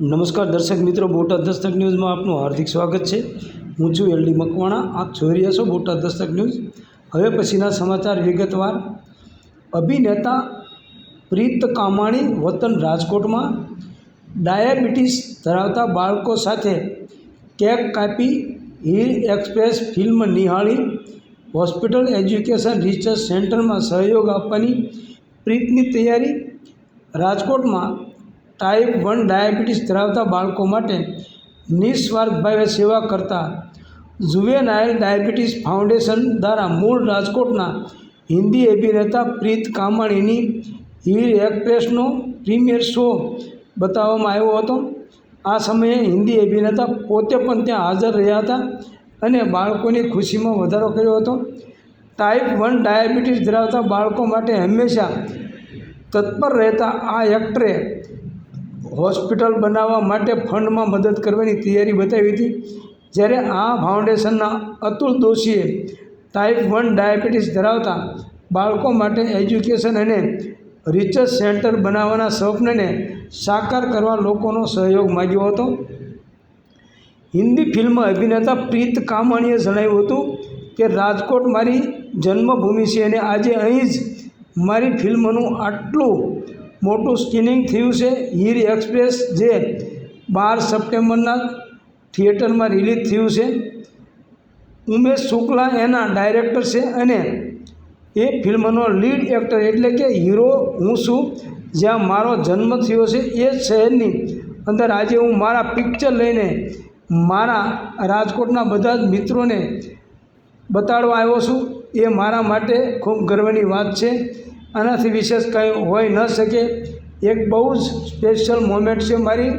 નમસ્કાર દર્શક મિત્રો, બોટાદ દસ્તક ન્યૂઝમાં આપનું હાર્દિક સ્વાગત છે. હું છું એલડી મકવાણા, આપ જોઈ રહ્યા છો બોટાદ દસ્તક ન્યૂઝ. હવે પછીના સમાચાર વિગતવાર. અભિનેતા પ્રીત કામાણી વતન રાજકોટમાં. ડાયાબિટીસ ધરાવતા બાળકો સાથે કેક કાપી હિલ એક્સપ્રેસ ફિલ્મ નિહાળી. હોસ્પિટલ એજ્યુકેશન રિસર્ચ સેન્ટરમાં સહયોગ આપવાની પ્રીતની તૈયારી. રાજકોટમાં ટાઈપ વન ડાયાબિટીસ ધરાવતા બાળકો માટે નિસ્વાર્થભાવે સેવા કરતા જુવેનાઇલ ડાયાબિટીસ ફાઉન્ડેશન દ્વારા મૂળ રાજકોટના હિન્દી અભિનેતા પ્રીત કામાણીની હીર એક્ટ્રેસનો પ્રીમિયર શો બતાવવામાં આવ્યો હતો. આ સમયે હિન્દી અભિનેતા પોતે પણ ત્યાં હાજર રહ્યા હતા અને બાળકોની ખુશીમાં વધારો કર્યો હતો. ટાઈપ વન ડાયાબિટીસ ધરાવતા બાળકો માટે હંમેશા તત્પર રહેતા આ એક્ટરે હોસ્પિટલ બનાવવા માટે ફંડમાં મદદ કરવાની તૈયારી બતાવી હતી. જ્યારે આ ફાઉન્ડેશનના અતુલ દોશીએ ટાઈપ વન ડાયાબિટીસ ધરાવતા બાળકો માટે એજ્યુકેશન અને રિસર્ચ સેન્ટર બનાવવાના સ્વપ્નને સાકાર કરવા લોકોનો સહયોગ માગ્યો હતો. હિન્દી ફિલ્મ અભિનેતા પ્રીત કામાણીએ જણાવ્યું હતું કે, રાજકોટ મારી જન્મભૂમિ છે અને આજે અહીં જ મારી ફિલ્મનું આટલું મોટું સ્ક્રીનિંગ થયું છે હીર એક્સપ્રેસ જે બાર સપ્ટેમ્બરના થિયેટરમાં રિલીઝ થયું છે. ઉમેશ શુક્લા એના ડાયરેક્ટર છે અને એ ફિલ્મનો લીડ એક્ટર એટલે કે હીરો હું છું. જ્યાં મારો જન્મ થયો છે એ શહેરની અંદર આજે હું મારા પિક્ચર લઈને મારા રાજકોટના બધા જ મિત્રોને બતાડવા આવ્યો છું. એ મારા માટે ખૂબ ગર્વની વાત છે. આનાથી વિશેષ કંઈ હોઈ ન શકે. એક બહુ જ સ્પેશિયલ મોમેન્ટ છે મારી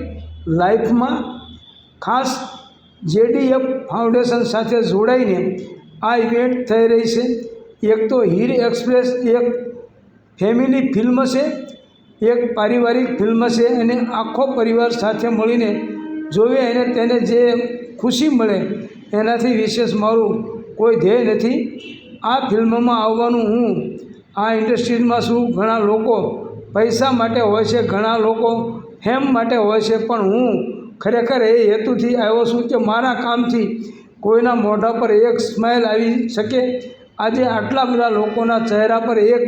લાઈફમાં. ખાસ જેડીએફ ફાઉન્ડેશન સાથે જોડાઈને આ ઇવેન્ટ થઈ રહી છે. એક તો હીર એક્સપ્રેસ, એક ફેમિલી ફિલ્મ છે, એક પારિવારિક ફિલ્મ છે અને આખો પરિવાર સાથે મળીને જોવે અને તેને જે ખુશી મળે એનાથી વિશેષ મારું કોઈ ધ્યેય નથી. આ ફિલ્મમાં આવવાનું હું આ ઇન્ડસ્ટ્રીમાં શું ઘણા લોકો પૈસા માટે હોય છે, ઘણા લોકો હેમ માટે હોય છે, પણ હું ખરેખર એ હેતુથી આવ્યો છું કે મારા કામથી કોઈના મોઢા પર એક સ્માઇલ આવી શકે. આજે આટલા બધા લોકોના ચહેરા પર એક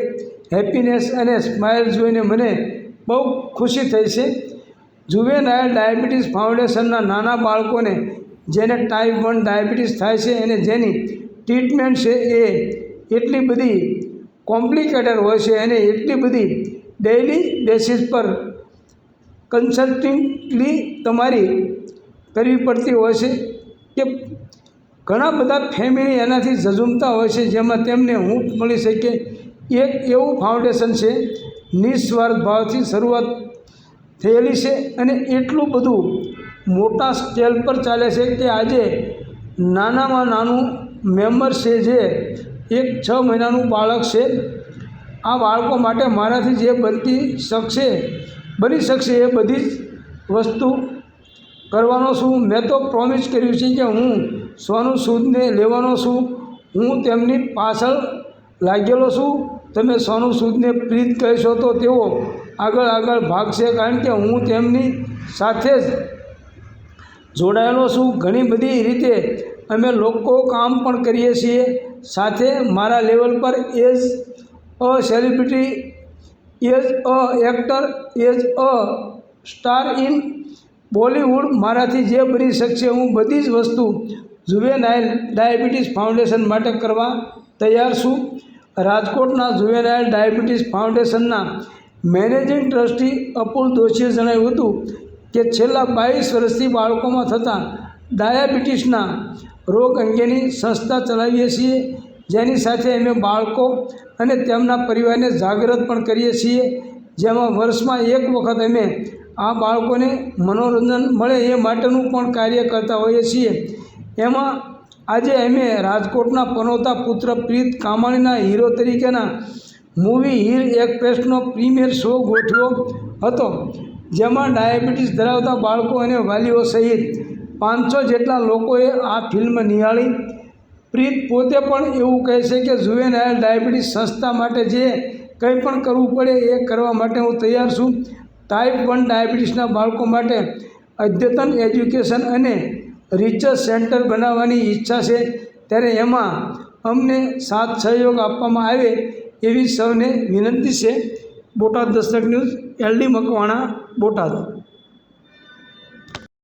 હેપીનેસ અને સ્માઇલ જોઈને મને બહુ ખુશી થઈ છે. જુવેનાઇલ ડાયાબિટીસ ફાઉન્ડેશનના નાના બાળકોને જેને ટાઈપ વન ડાયાબિટીસ થાય છે અને જેની ટ્રીટમેન્ટ છે એ એટલી બધી કોમ્પ્લિકેટેડ હોય છે અને એટલી બધી ડેઇલી બેસિસ પર કન્સલ્ટિંગલી તમારી કરવી પડતી હોય છે કે ઘણા બધા ફેમિલી એનાથી ઝઝુમતા હોય છે, જેમાં તેમને હું મળી શકે. એક એવું ફાઉન્ડેશન છે, નિસ્વાર્થ ભાવથી શરૂઆત થયેલી છે અને એટલું બધું મોટા સ્કેલ પર ચાલે છે કે આજે નાનામાં નાનું મેમ્બર છે જે એક છ મહિનાનું બાળક છે. આ બાળકો માટે મારાથી જે બનતી શકશે, બની શકશે એ બધી જ વસ્તુ કરવાનો છું. મેં તો પ્રોમિસ કર્યું છે કે હું સોનું સૂદને લેવાનો છું. હું તેમની પાછળ લાગેલો છું. તમે સોનું સૂદને પ્રીત કહેશો તો તેઓ આગળ આગળ ભાગશે, કારણ કે હું તેમની સાથે જ જોડાયેલો છું. ઘણી બધી રીતે અમે લોકો કામ પણ કરીએ છીએ. સાથે મારા લેવલ પર as a celebrity as a actor as a star in Bollywood. મારાથી જે બની શકશે હું બધી જ વસ્તુ જુવેનાઇલ ડાયાબિટીસ ફાઉન્ડેશન માટે કરવા તૈયાર છું. રાજકોટના જુવેનાઇલ ડાયાબિટીસ ફાઉન્ડેશનના મેનેજિંગ ટ્રસ્ટી અપુલ દોશીએ જણાવ્યું હતું કે છેલ્લા બાવીસ વર્ષથી બાળકોમાં થતા ડાયાબિટીસના રોગ અંગેની સંસ્થા ચલાવીએ છીએ. જેની સાથે અમે બાળકો અને તેમના પરિવારને જાગૃત પણ કરીએ છીએ. જેમાં વર્ષમાં એક વખત અમે આ બાળકોને મનોરંજન મળે એ માટેનું પણ કાર્ય કરતા હોઈએ છીએ. એમાં આજે અમે રાજકોટના પનોતા પુત્ર પ્રીત કામાણીના હીરો તરીકેના મૂવી હીર એક્સપ્રેસનો પ્રીમિયર શો ગોઠવ્યો હતો. જેમાં ડાયાબિટીસ ધરાવતા બાળકો અને વાલીઓ સહિત પાંચસો જેટલા લોકોએ આ ફિલ્મ નિહાળી. પ્રીત પોતે પણ એવું કહે છે કે જુવેનાયલ ડાયાબિટીસ સંસ્થા માટે જે કંઈ પણ કરવું પડે એ કરવા માટે હું તૈયાર છું. ટાઈપ વન ડાયાબિટીસના બાળકો માટે અદ્યતન એજ્યુકેશન અને રિસર્ચ સેન્ટર બનાવવાની ઈચ્છા છે. ત્યારે એમાં અમને સાથ સહયોગ આપવામાં આવે એવી સૌને વિનંતી છે. Botad Dastak news, LD Makwana, Botad.